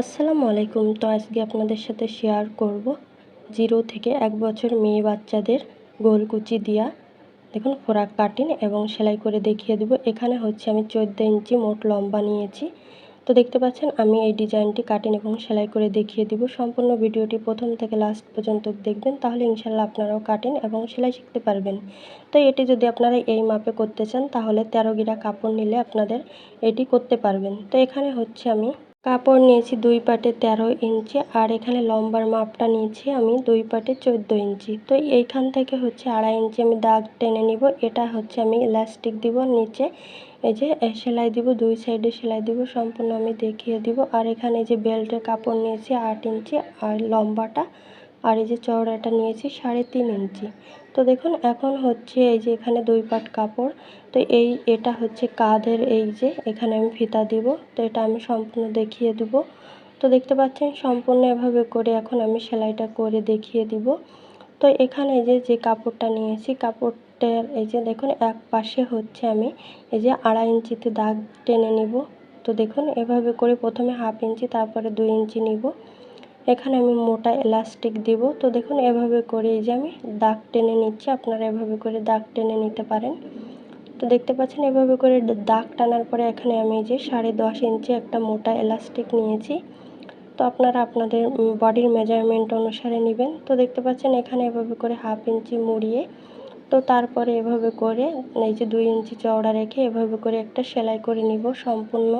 আসসালামু আলাইকুম। তো আজকে আপনাদের সাথে শেয়ার করব। জিরো থেকে এক বছর মেয়ে বাচ্চাদের গোলকুচি দিয়া। দেখুন, ফোরাক কাটিন এবং সেলাই করে দেখিয়ে দেবো। এখানে হচ্ছে আমি চোদ্দ ইঞ্চি মোট লম্বা নিয়েছি। তো দেখতে পাচ্ছেন, আমি এই ডিজাইনটি কাটিন এবং সেলাই করে দেখিয়ে দিব। সম্পূর্ণ ভিডিওটি প্রথম থেকে লাস্ট পর্যন্ত দেখবেন, তাহলে ইনশাল্লাহ আপনারাও কাটিং এবং সেলাই শিখতে পারবেন। তো এটি যদি আপনারা এই মাপে করতে চান, তাহলে তেরো গিরা কাপড় নিলে আপনাদের এটি করতে পারবেন। তো এখানে হচ্ছে আমি কাপড় নিয়েছি দুই পাটে তেরো ইঞ্চি, আর এখানে লম্বার মাপটা নিয়েছি আমি দুই পাটে চোদ্দ ইঞ্চি। তো এইখান থেকে হচ্ছে আড়াই ইঞ্চি আমি দাগ টেনে নিব, এটা হচ্ছে আমি ইলাস্টিক দিব, নিচে এই যে সেলাই দিব, দুই সাইডে সেলাই দিব, সম্পূর্ণ আমি দেখিয়ে দিব। আর এখানে যে বেল্টের কাপড় নিয়েছি আট ইঞ্চি, আর লম্বাটা, আর এই যে চওড়াটা নিয়েছি সাড়ে তিন ইঞ্চি। তো দেখুন, এখন হচ্ছে এই যে এখানে দুই পাট কাপড়। তো এই, এটা হচ্ছে কাঁধের এই যে, এখানে আমি ফিতা দিব। তো এটা আমি সম্পূর্ণ দেখিয়ে দিব। তো দেখতে পাচ্ছেন, সম্পূর্ণ এভাবে করে এখন আমি সেলাইটা করে দেখিয়ে দিব। তো এখানে যে যে কাপড়টা নিয়েছি, কাপড়টার এই যে দেখুন, এক পাশে হচ্ছে আমি এই যে আড়াই ইঞ্চিতে দাগ টেনে নিব। তো দেখুন, এভাবে করে প্রথমে হাফ ইঞ্চি, তারপরে দুই ইঞ্চি নিব। এখানে আমি মোটা এলাস্টিক দিব। তো দেখুন, এভাবে করে এই যে আমি দাগ টেনে নিচ্ছি। আপনারা এভাবে করে দাগ টেনে নিতে পারেন। তো দেখতে পাচ্ছেন, এভাবে করে দাগ টানার পরে এখানে আমি যে সাড়ে দশ ইঞ্চি একটা মোটা এলাস্টিক নিয়েছি। তো আপনারা আপনাদের বডির মেজারমেন্ট অনুসারে নেবেন। তো দেখতে পাচ্ছেন, এখানে এভাবে করে হাফ ইঞ্চি মুড়িয়ে, তো তারপরে এভাবে করে এই যে দুই ইঞ্চি চওড়া রেখে এভাবে করে একটা সেলাই করে নিব সম্পূর্ণ।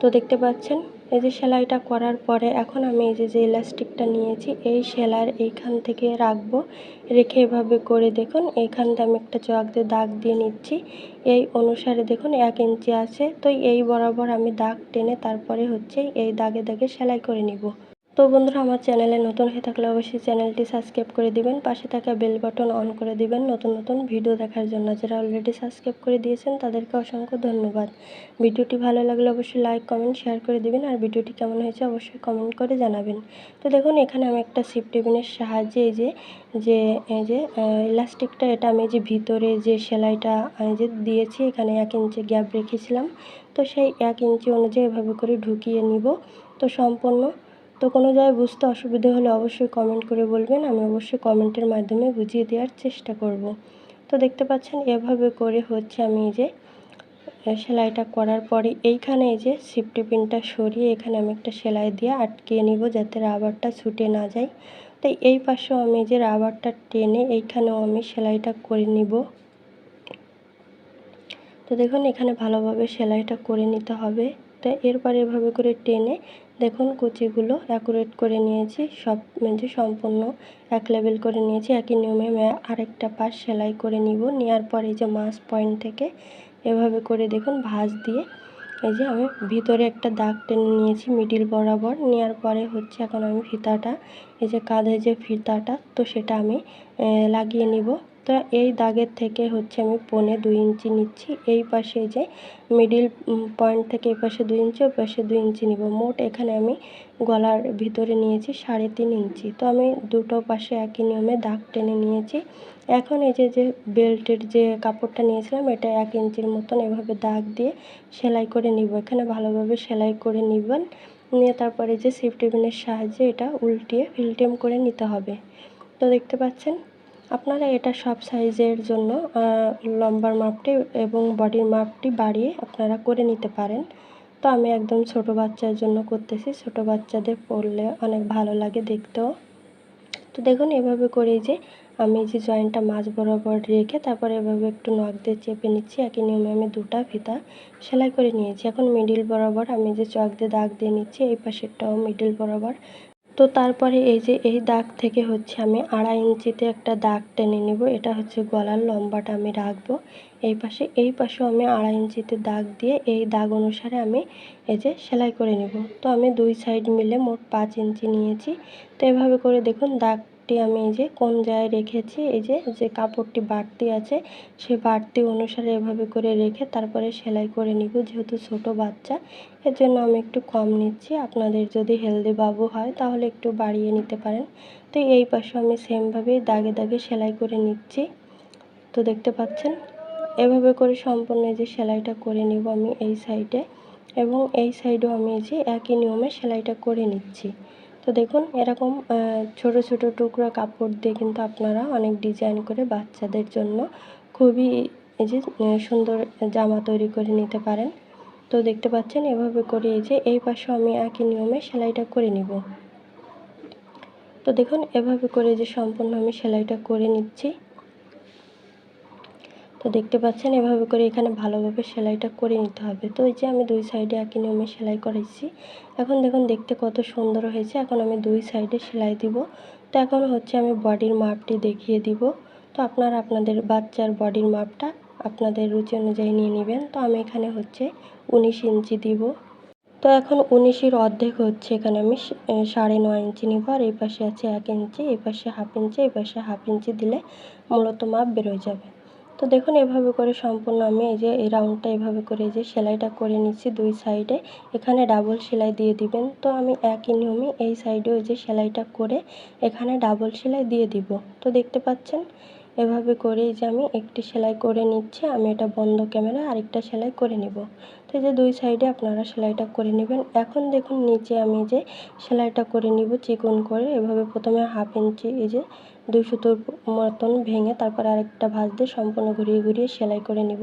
তো দেখতে পাচ্ছেন এই যে সেলাইটা করার পরে এখন আমি এই যে যে ইলাস্টিকটা নিয়েছি, এই সেলাইয়ের এইখান থেকে রাখব। রেখে এভাবে করে দেখুন, এইখান থেকে আমি একটা চক দিয়ে দাগ দিয়ে নিচ্ছি। এই অনুসারে দেখুন এক ইঞ্চি আছে, তো এই বরাবর আমি দাগ টেনে তারপরে হচ্ছে এই দাগে দাগে সেলাই করে নিব। তো বন্ধুরা, আমার চ্যানেলে নতুন হয়ে থাকলে অবশ্যই চ্যানেলটি সাবস্ক্রাইব করে দিবেন, পাশে থাকা বেল বাটন অন করে দিবেন, নতুন নতুন ভিডিও দেখার জন্য। যারা অলরেডি সাবস্ক্রাইব করে দিয়েছেন, তাদেরকে অসংখ্য ধন্যবাদ। ভিডিওটি ভালো লাগলে অবশ্যই লাইক কমেন্ট শেয়ার করে দিবেন, আর ভিডিওটি কেমন হয়েছে অবশ্যই কমেন্ট করে জানাবেন। তো দেখুন, এখানে আমি একটা সিপ টেবিনের সাহায্যে এই যে যে, এই যে ইলাস্টিকটা এটা আমি যে ভিতরে যে সেলাইটা যে দিয়েছি, এখানে এক ইঞ্চি গ্যাপ রেখেছিলাম। তো সেই এক ইঞ্চি অনুযায়ী এভাবে করে ঢুকিয়ে নিব। তো সম্পূর্ণ তো কোনো জায়গায় বুঝতে অসুবিধে হলে অবশ্যই কমেন্ট করে বলবেন, আমি অবশ্যই কমেন্টের মাধ্যমে বুঝিয়ে দেওয়ার চেষ্টা করব। তো দেখতে পাচ্ছেন এভাবে করে হচ্ছে আমি এই যে সেলাইটা করার পরে এইখানে এই যে সিফটি পিনটা সরিয়ে এখানে আমি একটা সেলাই দিয়ে আটকিয়ে নিব যাতে রাবারটা ছুটে না যায়। তো এই পাশেও আমি যে রাবারটা টেনে এইখানেও আমি সেলাইটা করে নিব। তো দেখুন এখানে ভালোভাবে সেলাইটা করে নিতে হবে। তো এরপরে এভাবে করে টেনে দেখুন, কুচিগুলো অ্যাকুরেট করে নিয়েছি। সব মানে সম্পূর্ণ এক লেভেল করে নিয়েছি। একই নিয়মে আরেকটা পাশ সেলাই করে নিব। নেওয়ার পরে যে মাছ পয়েন্ট থেকে এভাবে করে দেখুন, ভাঁজ দিয়ে এই যে আমি ভিতরে একটা দাগ টেনে নিয়েছি মিডিল বরাবর। নেওয়ার পরে হচ্ছে এখন আমি ফিতাটা, এই যে কাঁধে যে ফিতাটা, তো সেটা আমি লাগিয়ে নিব। তো এই দাগের থেকে হচ্ছে আমি পনে দুই ইঞ্চি নিচ্ছি। এই পাশে যে মিডিল পয়েন্ট থেকে এই পাশে দুই ইঞ্চি, ওই পাশে দুই ইঞ্চি নিব। মোট এখানে আমি গলার ভিতরে নিয়েছি সাড়ে তিন ইঞ্চি। তো আমি দুটো পাশে একই নিয়মে দাগ টেনে নিয়েছি। এখন এই যে যে বেল্টের যে কাপড়টা নিয়েছিলাম, এটা এক ইঞ্চির মতন এভাবে দাগ দিয়ে সেলাই করে নিব। এখানে ভালোভাবে সেলাই করে নিবেন। নিয়ে তারপরে যে সেফটি পিনের সাহায্যে এটা উল্টিয়ে ফিল্টেম করে নিতে হবে। তো দেখতে পাচ্ছেন? আপনারা এটা সব সাইজের জন্য লম্বার মাপটি এবং বডির মাপটি বাড়িয়ে আপনারা করে নিতে পারেন। তো আমি একদম ছোট বাচ্চার জন্য করতেছি। ছোট বাচ্চাদের পরলে অনেক ভালো লাগে দেখতেও। তো দেখুন, এভাবে করে যে আমি যে জয়েন্টটা মাছ বরাবর রেখে তারপর এভাবে একটু নখ দিয়ে চেপে নিচ্ছি। একই নিয়মে আমি দুটা ফিতা সেলাই করে নিয়েছি। এখন মিডিল বরাবর আমি যে চক দিয়ে দাগ দিয়ে নিচ্ছি, এই পাশেরটাও মিডিল বরাবর তো তারপরে এই যে এই দাগ থেকে হচ্ছে আমি আড়াই ইঞ্চিতে একটা দাগ টেনে নেব। এটা হচ্ছে গলার লম্বাটা আমি রাখব। এই পাশে, এই পাশেও আমি আড়াই ইঞ্চিতে দাগ দিয়ে এই দাগ অনুসারে আমি এই যে সেলাই করে নেব। তো আমি দুই সাইড মিলে মোট পাঁচ ইঞ্চি নিয়েছি। তো এভাবে করে দেখুন দাগ কাপড়টি আমি এই যে কোন জায়গায় রেখেছি, এই যে যে কাপড়টি বাড়তি আছে, সে বাড়তি অনুসারে এভাবে করে রেখে তারপরে সেলাই করে নিব, যেহেতু ছোট বাচ্চা এর জন্য আমি একটু কম নিচ্ছি। আপনাদের যদি হেলদি বাবু হয় তাহলে একটু বাড়িয়ে নিতে পারেন। তো এই পাশে আমি সেমভাবেই দাগে দাগে সেলাই করে নিচ্ছি। তো দেখতে পাচ্ছেন, এভাবে করে সম্পূর্ণ যে সেলাইটা করে নিব আমি এই সাইডে এবং এই সাইডেও আমি যে একই নিয়মে সেলাইটা করে নিচ্ছি। তো দেখুন, এরকম ছোট ছোট টুকরো কাপড় দিয়ে কিন্তু আপনারা অনেক ডিজাইন করে বাচ্চাদের জন্য খুবই এই যে সুন্দর জামা তৈরি করে নিতে পারেন। তো দেখতে পাচ্ছেন, এভাবে করে এই যে, এই পাশে আমি একই নিয়মে সেলাইটা করে নিব। তো দেখুন, এভাবে করে যে সম্পূর্ণ আমি সেলাইটা করে নিচ্ছি। তো দেখতে পাচ্ছেন, এভাবে করে এখানে ভালোভাবে সেলাইটা করে নিতে হবে। তো এই যে আমি দুই সাইডে একই নিয়মে সেলাই করেছি এখন দেখুন, দেখতে কত সুন্দর হয়েছে। এখন আমি দুই সাইডে সেলাই দিব। তো এখন হচ্ছে আমি বডির মাপটি দেখিয়ে দিব। তো আপনারা আপনাদের বাচ্চার বডির মাপটা আপনাদের রুচি অনুযায়ী নিয়ে নেবেন। তো আমি এখানে হচ্ছে উনিশ ইঞ্চি দিব। তো এখন উনিশের অর্ধেক হচ্ছে এখানে আমি সাড়ে নয় ইঞ্চি নিব। আর এই পাশে আছে এক ইঞ্চি, এই পাশে হাফ ইঞ্চি, এই পাশে হাফ ইঞ্চি দিলে মূলত মাপ বেরোয় যাবে। তো দেখুন, এভাবে করে সম্পূর্ণ আমি এই যে, এই রাউন্ডটা এভাবে করে যে, সেলাইটা করে নিচ্ছি দুই সাইডে। এখানে ডাবল সেলাই দিয়ে দিবেন। তো আমি একই নিয়মে এই সাইডে ওই যে সেলাইটা করে এখানে ডাবল সেলাই দিয়ে দিব। তো দেখতে পাচ্ছেন? এভাবে করেই যে আমি একটি সেলাই করে নিচ্ছি, আমি এটা বন্ধ ক্যামেরা আরেকটা সেলাই করে নিব। তো এই যে দুই সাইডে আপনারা সেলাইটা করে নেবেন। এখন দেখুন নিচে আমি যে সেলাইটা করে নিব চিকন করে, এভাবে প্রথমে হাফ ইঞ্চি এই যে দুই সুতোর মতন ভেঙে তারপর আরেকটা ভাঁজ দিয়ে সম্পূর্ণ ঘুরিয়ে ঘুরিয়ে সেলাই করে নিব।